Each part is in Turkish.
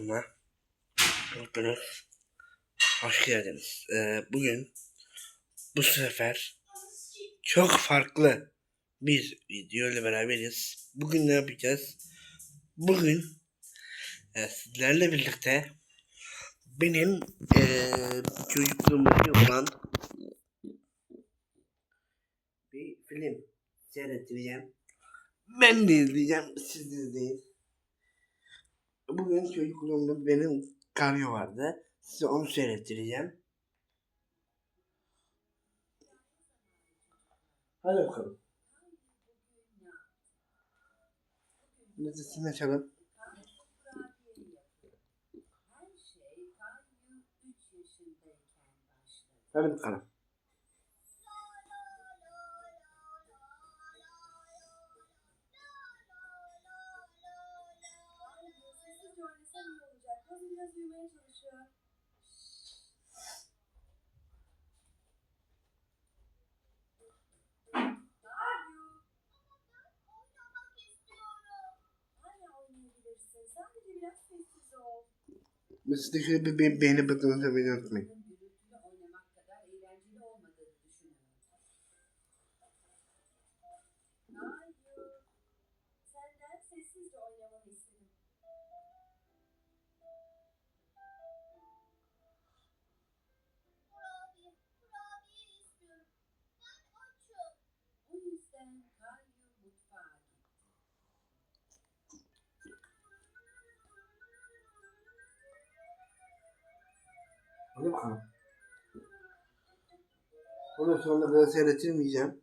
Ama hepiniz hoş geldiniz. Ee, bugün bu sefer çok farklı bir video ile beraberiz. Bugün ne yapacağız? Bugün e, sizlerle birlikte benim e, çocukluğumdaki olan bir film seyrettireceğim. Ben de izleyeceğim, siz de izleyin. Bugün çocukluğumda benim karyo vardı. Size onu seyrettireceğim. Hadi bakalım. Müzisini açalım. Hadi bakalım. Sadece biraz sessiz ol. Siz de şöyle bir be beğeni butonuna tabii unutmayın. Hadi bakalım. Ondan sonra da seyrettirmeyeceğim.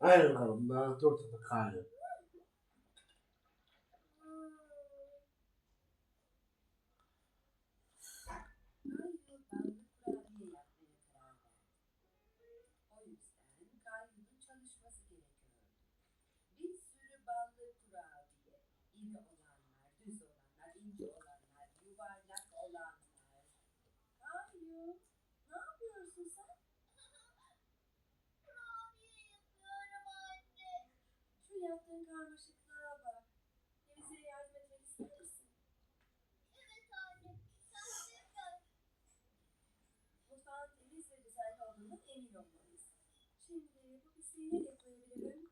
Bakalım. Daha ortada kalıyor. Yaptığın karmaşıklığa bak. Bize yardım etmek ister misin? Evet anne. Mutfağın temiz ve düzenli olduğundan emin olmalıyız. Şimdi bu pisliği nereye koyabilirim?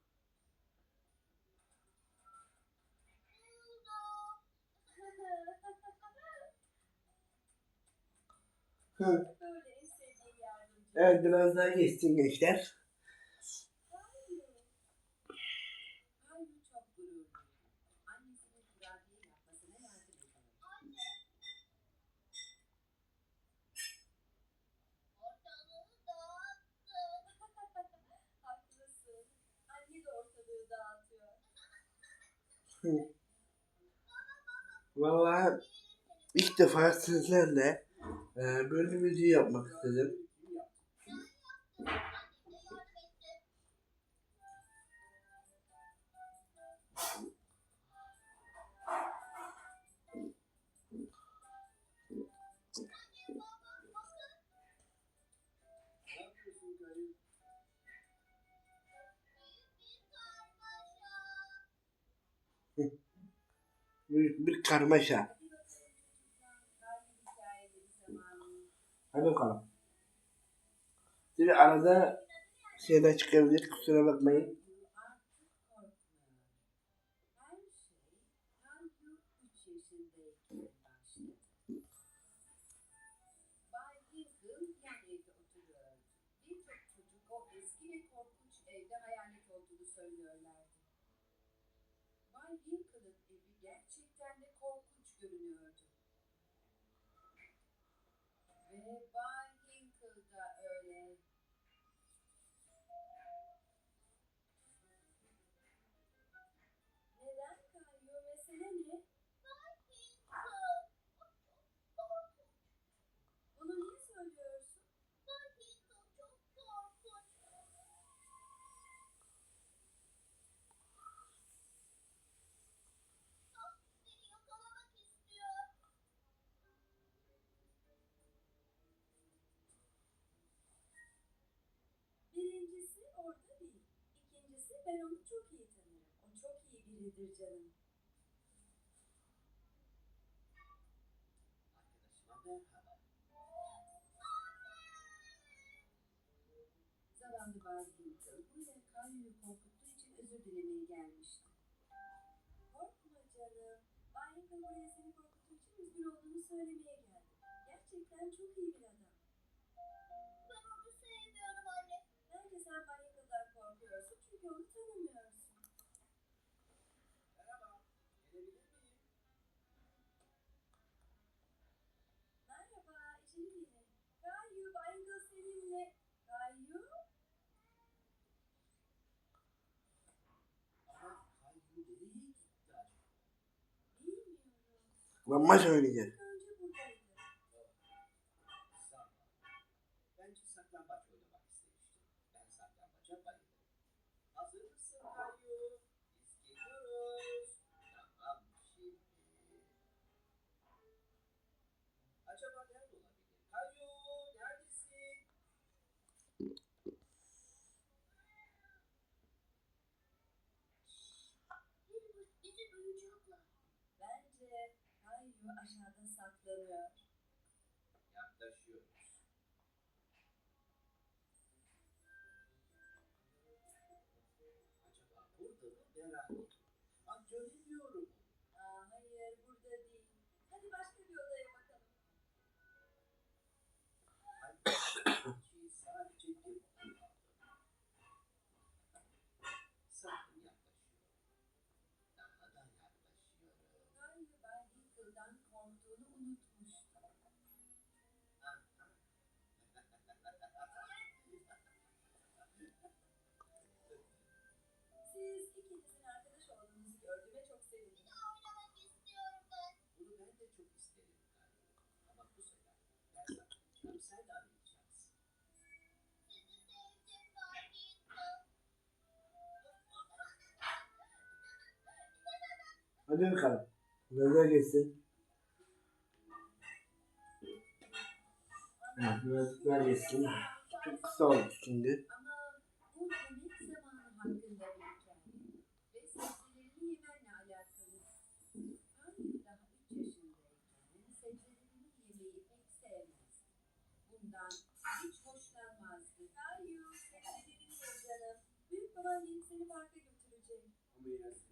Hı. Böyle en sevdiğim yardımcı. Evet biraz daha geçsin gençler. Hı. Vallahi ilk defa sizlerle e, böyle bir video yapmak istedim. Büyük bir karmaşa. Hadi bakalım. Şimdi arada şeyler çıkabilir kusura bakmayın. Ve çok iyi tanırım. O çok iyi biridir canım. Arkadaşıma merhaba. Zavallı Barzginton buraya Kayyu'yu korkuttuğu için özür dilemeye gelmişti. Korkma canım. Bay Yakın buraya seni korkuttuğu için üzgün olduğunu söylemeye geldi. Gerçekten çok iyi bir adam. I'm ben maç oynayacağım. vardı herhalde. Amca diyorum? Aa, hayır burada değil. Hadi başka bir Hadi bakalım. Nazar geçsin. Evet, nazar geçsin. Çok kısa oldu şimdi. Ama yersin.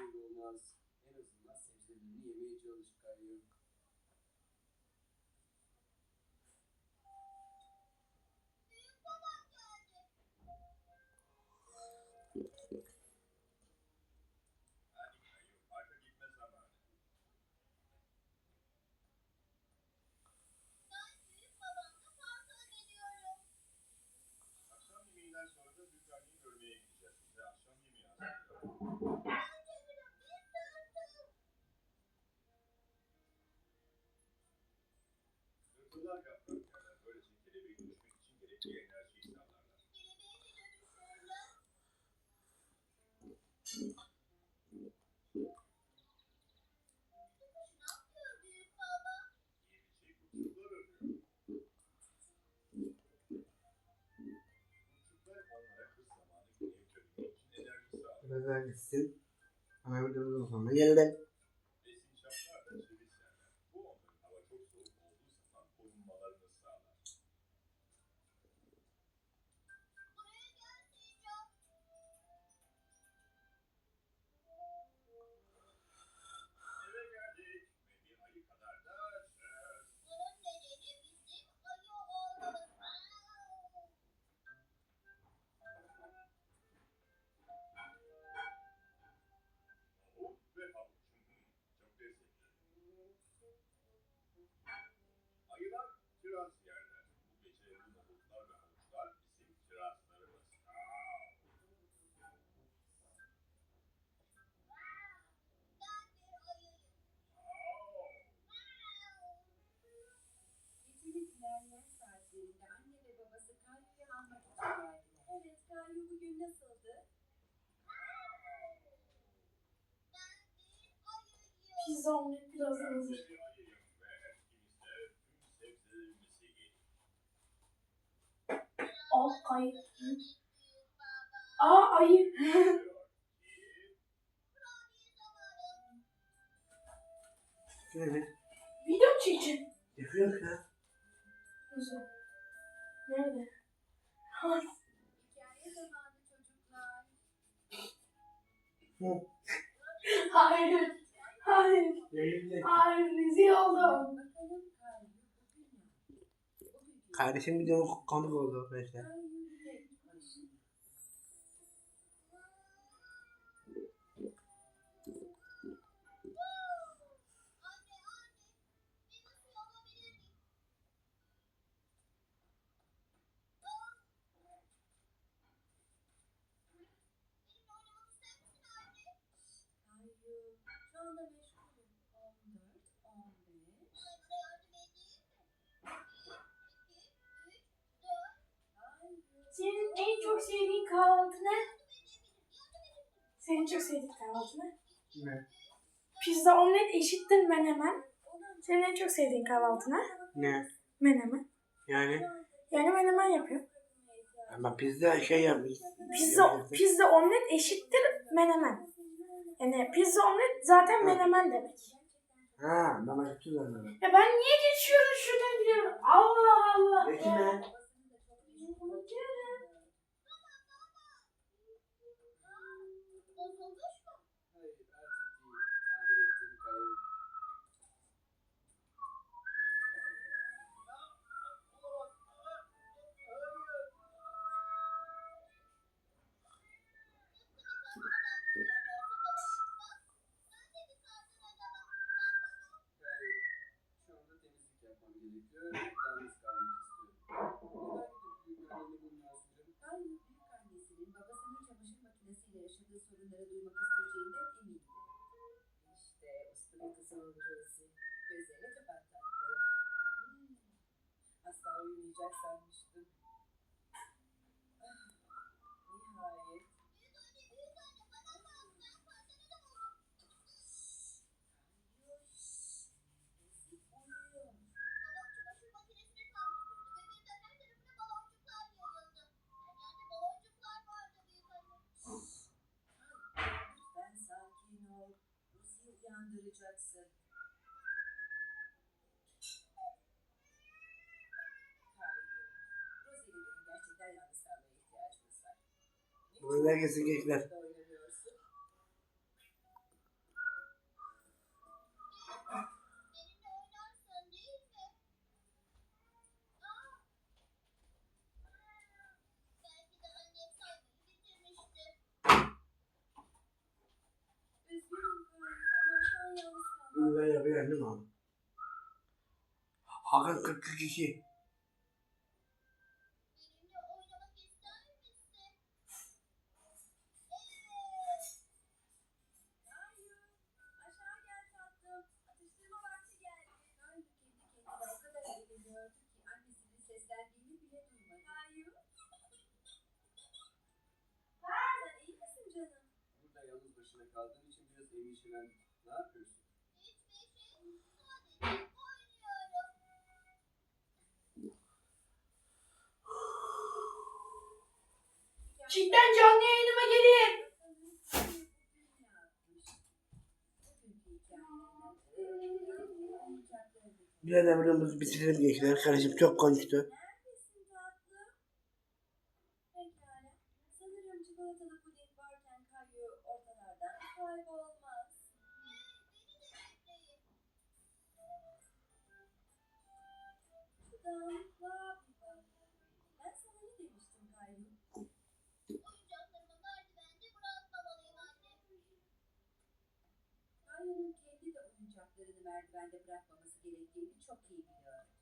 olmaz. En azından sebzelerini yemeye çalış kayıyor. Friends നമ്മുടെ വീട്ടിൽ നോക്കാം. Nasıldı? Pizza omlet birazdan hazır. Sebzelerimizi yedik. Aa ayı. Şöyle Video mu çekeceksin? yapıyorum ya. Nasıl? Nerede? Hayır. Hayır. Hayır rezil oldum. Kardeşim videonun konuk oldu arkadaşlar. En çok sevdiğin kahvaltı ne? Senin çok sevdiğin kahvaltı ne? Ne? Pizza omlet eşittir menemen. Senin en çok sevdiğin kahvaltı ne? Ne? Menemen. Yani Yani menemen yapıyor. ama pizza şey yapmış. Pizza, pizza omlet eşittir menemen. Yani pizza omlet zaten menemen demek. Ha, bana kötü zannedim. Ya ben niye geçiyorum şuradan vardı büyük anne. Lütfen sakin ol. Rosie'yi uyandıracaksın. Kayu, Rosie ile benim gerçekten yalnız kalmaya ihtiyacımız var. Ne Burada herkesin gençler. da oynamıyorsun? Benimle oynarsan değil mi? Aa! Belki de annem saymayı bitirmiştir. Üzgünüm Kayu ama şu an yalnız kalmam. Bunu ben yapıyorum değil mi abi? Hakan 42 kişi. Başına kaldığın için biraz endişelendim. Ne yapıyorsun? Hiçbir şey. Sadece oynuyorum. Cidden canlı yayınıma gelin. Bir an videomuzu bitirelim gençler. Kardeşim çok konuştu. Kaybolmaz. Ben sana ne demiştim Kayu? Oyuncaklarımı merdivende bırakmamalıyım anne. Kayu'nun kendi de oyuncaklarını merdivende bırakmaması gerektiğini çok iyi biliyor.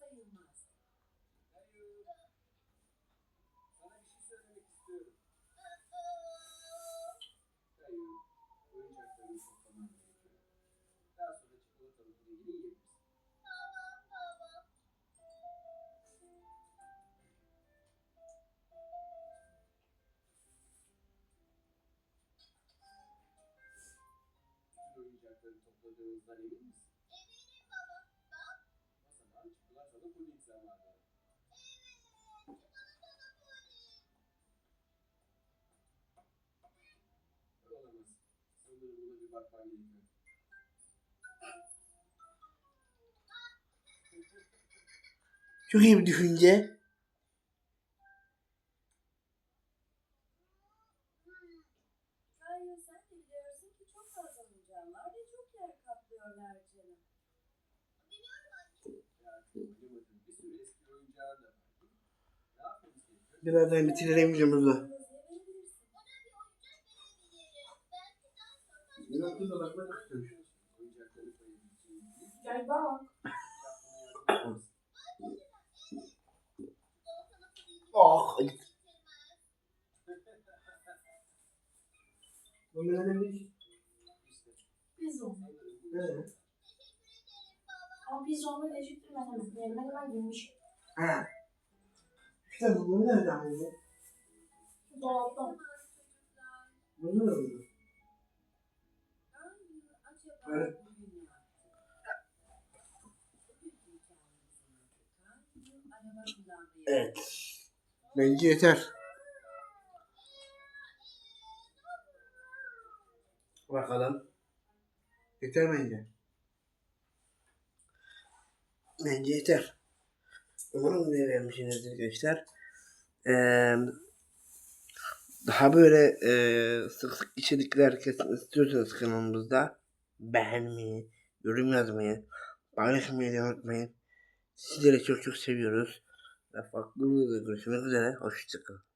sayılmaz. Hayır. Sana bir şey söylemek istiyorum. Topladığınızdan emin misin? Eminim baba. Bak. O zaman çikolatalı puding zamanı. Evet. Çikolatalı puding. Olamaz. Sanırım buna bir bakman gerekiyor. Çok iyi bir düşünce. Birazdan bitirelim videomuzu. Biraz da bakmak istiyorum. Gel bak. Evet. Bence yeter. Bakalım. Yeter bence. Bence yeter. Umarım ne vermişsinizdir arkadaşlar. Ee, daha böyle e, sık sık içerikler kesin istiyorsanız kanalımızda beğenmeyi, yorum yazmayı, paylaşmayı unutmayın. Sizleri çok çok seviyoruz. Ve farklı videoda görüşmek üzere. Hoşçakalın.